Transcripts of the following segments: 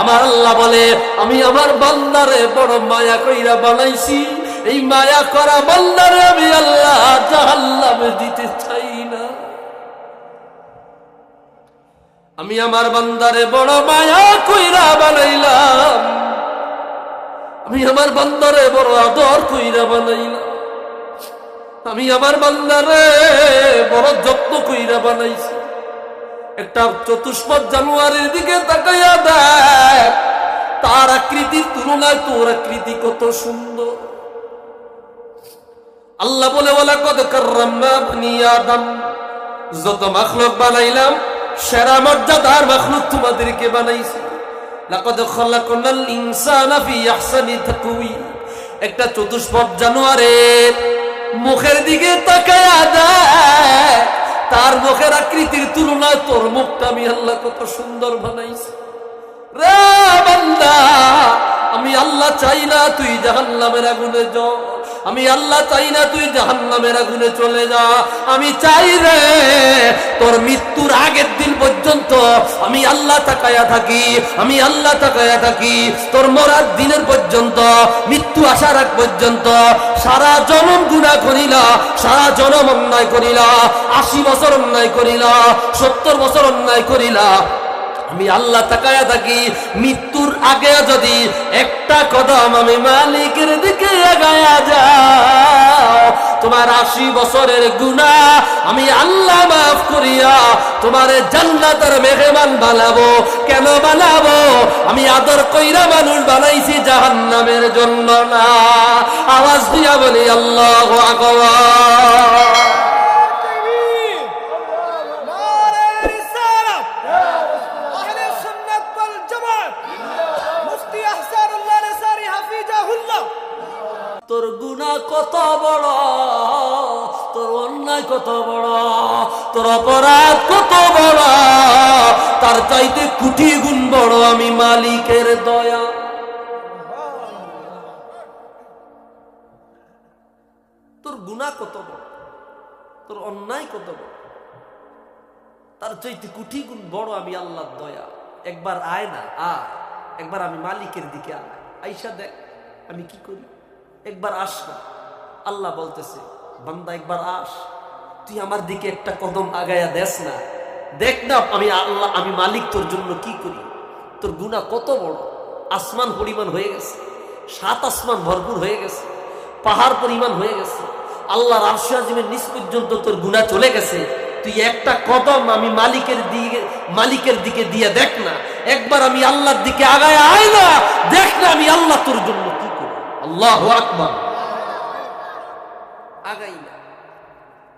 আমার আল্লাহ বলে, আমি আমার বান্দারে বড় মায়া কইরা বানাইছি। এই মায়া করা বান্দারে আমি আল্লাহ জাহান্নামে দিতে চাই না। আমি আমার বান্দারে বড় মায়া কইরা বানাইলাম। আমি আমার বান্দারে বড় আদর কইরা বানাইলাম। আমি আমার বান্দারে বড় যত্ন কইরা বানাইছি। একটা চতুষ্পদ জানুয়ারির দিকে আকৃতির তুলনায় তোর আকৃতি কত সুন্দর। আল্লাহ বলে বলা কত আদম। যত মাখলুক বানাইলাম, সেরা মর্যাদার মাখলুক তোমাদেরকে বানাইছি। একটা চতুষ্পদ জানোয়ারের মুখের দিকে তার মুখের আকৃতির তুলনায় তোর মুখটা আমি আল্লাহ কত সুন্দর বানাইছি। রে বান্দা, আমি আল্লাহ চাই না তুই জাহান্নামের আগুনে জ আমি আল্লাহ চাই না তুই জাহান্নামের আগুনে চলে যা। আমি চাই রে, তোর মৃত্যুর আগের দিন পর্যন্ত আমি আল্লাহ তাকায়া থাকি, আমি আল্লাহ তাকায়া থাকি। তোর মরার দিনের পর্যন্ত, মৃত্যু আসার আগ পর্যন্ত, সারা জনম গুণা করিলা, সারা জনম অন্যায় করিলা, আশি বছর অন্যায় করিলা, সত্তর বছর অন্যায় করিলা। আমি আল্লাহ তাকায়া থাকি, মৃত্যুর আগে যদি একটা কদম আমি মালিকের দিকে এগায়া যাও, তোমার আশি বছরের গুণা আমি আল্লাহ মাফ করিয়া তোমার জান্নাতের মেহমান বানাবো। কেন বানাবো? আমি আদর কইরা মানুষ বানাইছি জাহান্নামের জন্য না। আওয়াজ দিয়া বলি, আল্লাহ আকবার। অন্যায় কত বড়? তোর অপরাধ কত বড়? তার চাইতে কুটি গুণ বড় আমি মালিকের দয়া। তোর গুণা কত বড়? তোর অন্যায় কত বড়? তার চাইতে কুটি গুণ বড় আমি আল্লাহর দয়া। একবার আয় না, আয়। একবার আমি মালিকের দিকে আয়। আইসা দেখ, আমি কি করি? একবার আস না। আল্লাহ বলতেছে, বান্দা একবার আস। তুই আমার দিকে একটা কদম আগায়া দেস না। দেখ না, আমি আল্লাহ, আমি মালিক, তোর জন্য কি করি? তোর গুণা কত বড়? আসমান পরিমাণ হয়ে গেছে, সাত আসমান ভরপুর হয়ে গেছে, পাহাড় পরিমাণ হয়ে গেছে। আল্লাহর আরশে আজিমের নিচ পর্যন্ত তোর গুণা চলে গেছে। তুই একটা কদম আমি মালিকের দিকে মালিকের দিকে দিয়ে দেখ না। একবার আমি আল্লাহর দিকে আগায় আয় না, দেখ না আমি আল্লাহ তোর জন্য কি করি। আল্লাহ আকবার। আগাই না।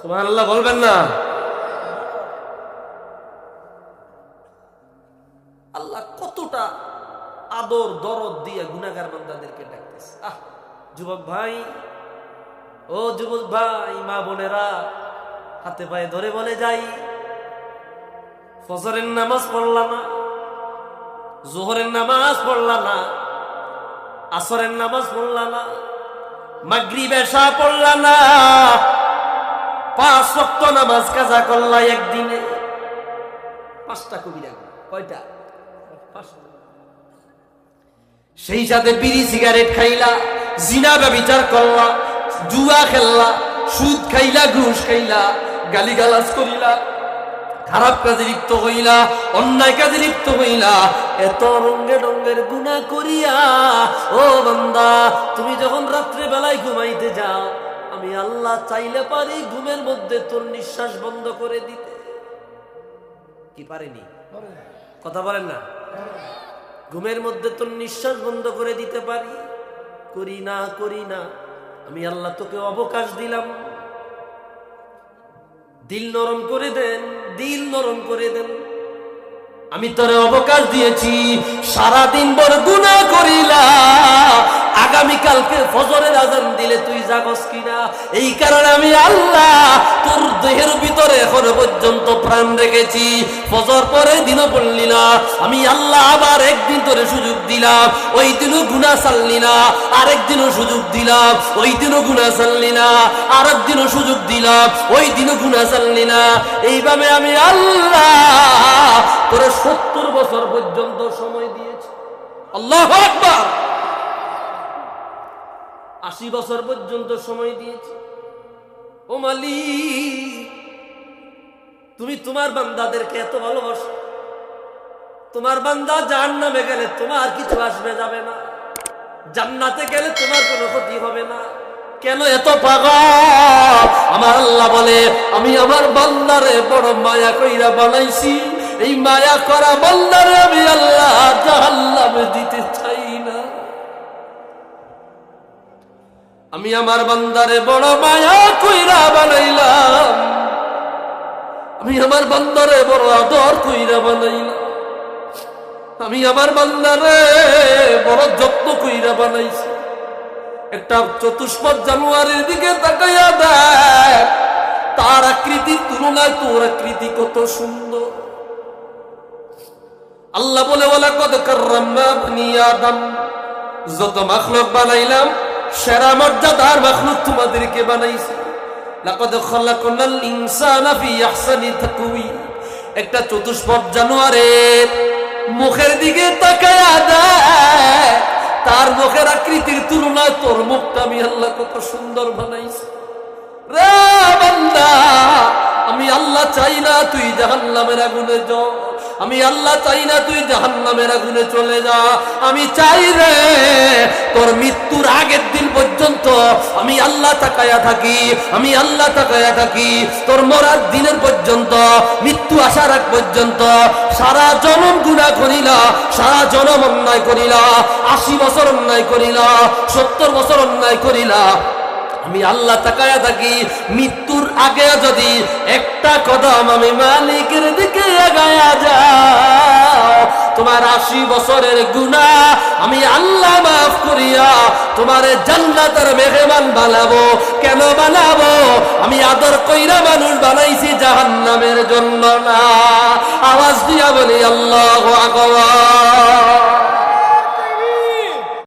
সুবহানাল্লাহ, বলবেন না। আল্লাহ কতটা আদর, দরদ দিয়ে গুনাগার বান্দাদেরকে ডাকতেছে। আহ, যুবক ভাই, ও যুবক ভাই, মা বোনেরা, হাতে পায়ে ধরে বলে যাই, ফজরের নামাজ পড়লা না, জোহরের নামাজ পড়লা না, আসরের নামাজ পড়লা না মাগরি বেশা পড়লা না পাঁচ সপ্ত নামাজ কাজা করলা একদিনে। পাঁচটা কবিরা কয়টা? সেই সাথে বিড়ি সিগারেট খাইলা, জিনা ব্যবচার করলা, জুয়া খেললা, সুদ খাইলা, ঘুষ খাইলা গালি গালাজ করিলা, খারাপ কাজে লিপ্ত হইলা, অন্যায় কাজে লিপ্ত হইলা, এত রঙ্গে রঙ্গের গুণা করিয়া, ও বান্দা, তুমি যখন রাত্রে বেলায় ঘুমাইতে যাও আমি আল্লাহ চাইলে পারি ঘুমের মধ্যে তোর নিঃশ্বাস বন্ধ করে দিতে। কি পারেনি? কথা বলেন না। ঘুমের মধ্যে তোর নিঃশ্বাস বন্ধ করে দিতে পারি? করি না করি না। আমি আল্লাহ তোকে অবকাশ দিলাম। দিল নরম করে দেন, দিল নরম করে দেন। আমি তোরে অবকাশ দিয়েছি, সারাদিন বড় গুণা করিলা। আগামীকালকে ফজরের আজান দিলে তুই জাগস কিনা? এই কারণে আমি আল্লাহ তোর দেহের ভিতরে এখনও পর্যন্ত প্রাণ রেখেছি। ফজর পরে দিনও পড়লি না। আমি আল্লাহ আবার একদিন তোরে সুযোগ দিলাম। ওই দিনও গুণা চাললি না। আরেকদিনও সুযোগ দিলাম। ওই দিনও গুণা চাললি না। আরেক দিনও সুযোগ দিলাম। ওই দিনও গুণা চাললি না। এইভাবে আমি আল্লাহ তোরে সত্তর বছর পর্যন্ত সময় দিয়েছি। আল্লাহ আকবার! আশি বছর পর্যন্ত সময় দিয়েছি। ও মালিক, তুমি তোমার বান্দাদেরকে এত ভালোবাসো। তোমার বান্দা জাহান নামে গেলে তোমার কিছু আসবে যাবে না। জান্নাতে গেলে তোমার কোনো ক্ষতি হবে না। কেন এত পাগল? আমার আল্লাহ বলে, আমি আমার বান্দারে বড় মায়া কইরা বানাইছি। এই মায়া করা বান্দারে আমি আল্লাহ জাহান্নামে দিতে চাই। আমি আমার বান্দারে বড় মায়া কইরা বানাইলাম। আমি আমার বান্দারে বড় আদর কইরা বানাইলাম। আমি আমার বান্দারে বড় যত্ন কইরা বানাইছি। একটা চতুষ্পদ জানুয়ারির দিকে তাকাইয়া দেখ, তার আকৃতির তুলনায় তোর আকৃতি কত সুন্দর। আল্লাহ বলে বলা কত কার্রাম্মা বনি আদম। যত মাখলুক বানাইলাম সেরা মর্যাদার মাখলুক তোমাদেরকে বানাইছি। লাকাদ খালাকনাল ইনসানা ফি আহসানি তাকওয়িম একটা চতুষ্পদ জানোয়ারের মুখের দিকে তাকায়া দেয় তার মুখের আকৃতির তুলনায় তোর মুখটা আমি আল্লাহ কত সুন্দর বানাইছি। রে বান্দা, আমি আল্লাহ চাই না তুই জাহান্নামের আগুনে যাও আমি আল্লাহ চাই না তুই জাহান্নামের আগুনে চলে যা। আমি চাই রে তোর মৃত্যুর আগের দিন পর্যন্ত আমি আল্লাহ তাকায়া থাকি, আমি আল্লাহ তাকায়া থাকি। তোর মরার দিনের পর্যন্ত, মৃত্যু আসার আগ পর্যন্ত সারা জনম গুণা করিলা, সারা জনম অন্যায় করিলা, আশি বছর অন্যায় করিলা, সত্তর বছর অন্যায় করিলা। আমি আল্লাহ তাকায়া থাকি, মৃত্যুর আগে যদি একটা কদম আমি মালিকের দিকে এগায়া যাও, তোমার আশি বছরের গুণা আমি আল্লাহ মাফ করিয়া তোমার জান্নাতের মেহমান বানাবো। কেন বানাবো? আমি আদর কইরা মানুষ বানাইছি জাহান্নামের জন্য না। আওয়াজ দিয়া বলি, আল্লাহ আকবার।